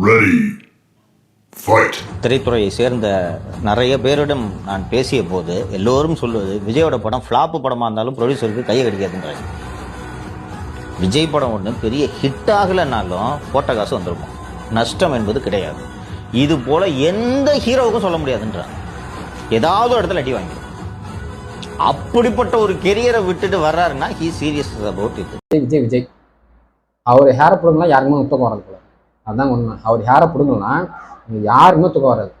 Ready. Fight. திரைத்துறையை சேர்ந்த நிறைய பேரிடம் நான் பேசிய போது எல்லோரும் சொல்வது விஜயோட படம் ஃப்ளாப்பு படமா இருந்தாலும் ப்ரொடியூசருக்கு கையை கடிக்காதுன்றாங்க. விஜய் படம் ஒன்று பெரிய ஹிட் ஆகலைனாலும் போட்ட காசு வந்திருக்கும். நஷ்டம் என்பது கிடையாது. இது போல எந்த ஹீரோவுக்கும் சொல்ல முடியாதுன்றாங்க. ஏதாவது இடத்துல அடி வாங்கிடும். அப்படிப்பட்ட ஒரு கெரியரை விட்டுட்டு வர்றாருன்னா ஹீ சீரியஸ் அபவுட் இது விஜய் விஜய். அவர் ஹேரை பிடுங்கலாம் யாருக்குமே தூக்கம் வராது அதுதான் உண்மை. அவர் யாரை பிடுங்கலாம் யாருமே தூக்க வராது.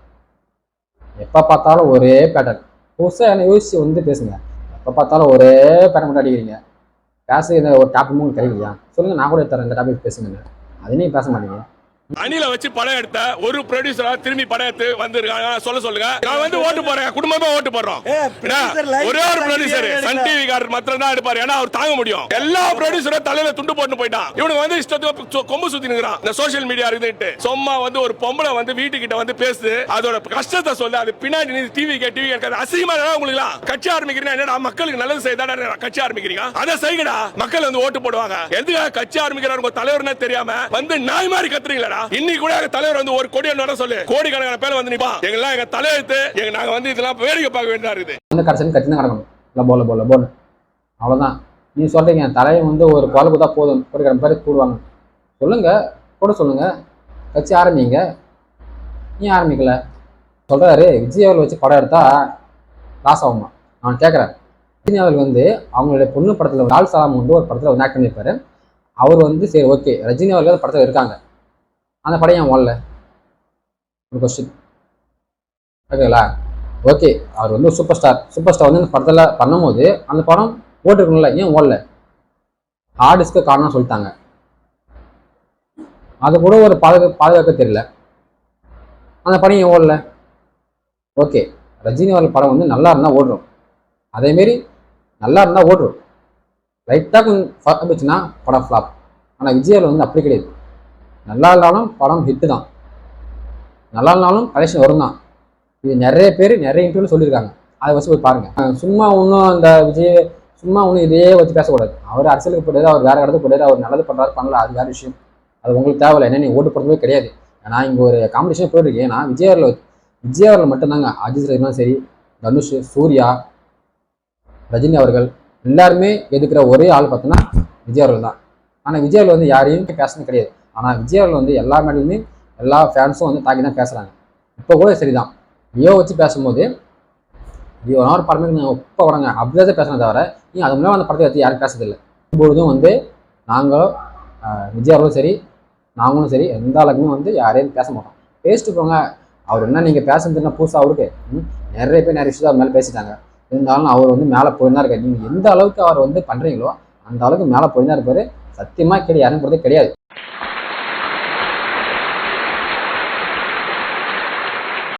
எப்போ பார்த்தாலும் ஒரே பேட்டர்ன் புதுசாக என்ன யோசிச்சு வந்து பேசுங்க. எப்போ பார்த்தாலும் ஒரே பேட்டர்ன் மட்டும் அடிக்கிறீங்க. பேச ஒரு டாபிக் உங்களுக்கு கிடைக்கலையா சொல்லுங்கள் நான் கூட தரேன். இந்த டாபிக் பேசுங்க. அது நீங்கள் பேச மாட்டீங்க. அணில வச்சு படம் எடுத்த ஒரு ப்ரொடியூசரா திரும்பி படம் எடுத்து வந்திருக்காங்க. சொல்ல சொல்லுங்க. நான் வந்து ஓட்டு போறேன் குடும்பமா ஓட்டு போடுறோம்? ஒரே ஒரு ப்ரொடியூசர் சன் டிவி காரர் மாத்திரம் தான் எடுப்பாரு. ஏன்னா அவர் தாங்க முடியும். எல்லா ப்ரொடியூசரும் தலையில துண்டு போட்டு போயிட்டான். இவனுக்கு வந்து இஷ்டத்துக்கு கொம்பு சுத்தி நிக்கிறான் இந்த சோஷியல் மீடியா இருக்குதுட்டு சும்மா வந்து ஒரு பொம்பளை வந்து வீட்டுக்கிட்ட வந்து பேசுது. அதோட கஷ்டத்தை சொல்லு. அது பின்னாடி நீ டிவி கே டிவி கேட்காது அசிங்கமா உங்களுக்கு கட்சி ஆரம்பிக்கிறீங்க என்னடா மக்களுக்கு நல்லது செய்தாடா கட்சி ஆரம்பிக்கிறீங்க? அதை செய்யுங்கடா மக்கள் வந்து ஓட்டு போடுவாங்க. எதுக்காக கட்சி ஆரம்பிக்கிறாரு உங்க தலைவர்னே தெரியாம வந்து நாய் மாதிரி கத்துறீங்களா இன்னைக்கு கூட எங்க தலைவர் வந்து ஒரு கோடி நட சொல்லு. கோடிக்கணக்கான பேர் வந்து நிப்பான் எங்கெல்லாம் எங்க தலையெழுத்து எங்க நாங்க வந்து இதெல்லாம் வேடிக்கை பார்க்க வேண்டியதா இருக்குது. வந்து கடைசி கத்தி தான் கிடக்கணும். இல்லை போல போல போல. அவ்வளோதான் நீ சொல்கிறீங்க தலையை வந்து ஒரு குழல் கொடுத்தா போதும். ஒரு கிடம்பு பேர் கூடுவாங்க சொல்லுங்க கூட சொல்லுங்க. கட்சி ஆரம்பிங்க. ஏன் ஆரம்பிக்கல. சொல்கிறாரு விஜய் அவர்கள் வச்சு படம் எடுத்தா லாஸ் ஆகுமா? நான் கேட்குறேன். அவர்கள் வந்து அவங்களுடைய பொண்ணு படத்தில் லால் சலாம் வந்து ஒரு படத்தில் வந்து ஆக்ட் பண்ணியிருப்பாரு. அவர் வந்து சரி ஓகே ரஜினி அவர்கள் படத்தில் இருக்காங்க. அந்த படம் ஏன் ஓடல? ஒரு கொஸ்டின் ஓகேங்களா ஓகே அவர் வந்து சூப்பர் ஸ்டார் சூப்பர் ஸ்டார் வந்து அந்த படத்தில் பண்ணும்போது அந்த படம் ஓட்டுருக்கும்ல ஏன் ஓடல? ஹார்டிஸ்க்கு காரணம் சொல்லிட்டாங்க. அது கூட ஒரு பாதுகா பாதுகாக்க தெரியல. அந்த படம் ஏன் ஓடல? ஓகே ரஜினி அவர்கள் படம் வந்து நல்லா இருந்தால் ஓடுறோம். அதேமாரி நல்லா இருந்தால் ஓடுறோம். லைட்டாக கொஞ்சம் போச்சுன்னா படம் ஃப்ளாப் ஆனால் விஜய் வந்து அப்படி கிடையாது. நல்லா இருந்தாலும் படம் ஹிட்டு தான். நல்லா இருந்தாலும் கலெக்ஷன் வரும் தான் இது நிறைய பேர் நிறைய இன்டர்வியூ சொல்லியிருக்காங்க. அதை வச்சு போய் பாருங்கள் சும்மா ஒன்றும் அந்த விஜய் சும்மா ஒன்றும் இதே வச்சு பேசக்கூடாது. அவர் அரசியலுக்கு போயிட்டாரு அவர் வேறு இடத்துக்கு போயிட்டாரு அவர் நல்லது பண்ணுறாரு பண்ணல அது வேறு விஷயம். அது உங்களுக்கு தேவையில்லை. என்ன நீ ஓட்டு போடுறதே கிடையாது. ஏன்னா இங்கே ஒரு காம்படிஷன் போயிட்டுருக்கு ஏன்னா விஜய் அவர்கள் விஜய் அவர்கள் மட்டும்தாங்க. அஜித் ரஜினா சரி தனுஷ் சூர்யா ரஜினி அவர்கள் எல்லாருமே எதுக்குற ஒரே ஆள் பார்த்தோன்னா விஜய் அவர்கள் தான். ஆனால் விஜய் அவர்கள் வந்து யாரையும் பேசணும் கிடையாது. ஆனால் விஜய் அவர்கள் வந்து எல்லா மேடலுமே எல்லா ஃபேன்ஸும் வந்து தாக்கி தான் பேசுகிறாங்க இப்போ கூட சரிதான். லியோ வச்சு பேசும்போது லியோ ஒரு படமே நாங்கள் ஒப்ப வரங்க அப்படிதான் தான் பேசுகிறேன் தவிர நீ அது முன்னாடி அந்த படத்தை வச்சு யாரும் பேசுறதில்லை. இப்பொழுதும் வந்து நாங்களும் ஆஹ், விஜய் அவர்களும் சரி நாங்களும் சரி எந்த அளவுக்குமே வந்து யாரையும் பேச மாட்டோம். பேசிட்டு போங்க. அவர் என்ன நீங்கள் பேசுறதுன்னா புதுசாக அவருக்கு? நிறைய பேர் நிறைய விஷயத்தை அவர் மேலே பேசிட்டாங்க. இருந்தாலும் அவர் வந்து மேலே போயிருந்தா இருக்காரு. நீங்கள் எந்த அளவுக்கு அவர் வந்து பண்ணுறீங்களோ அந்த அளவுக்கு மேலே போயிருந்தா இருப்பார். சத்தியமாக கேடு யாரும் போகிறதே கிடையாது.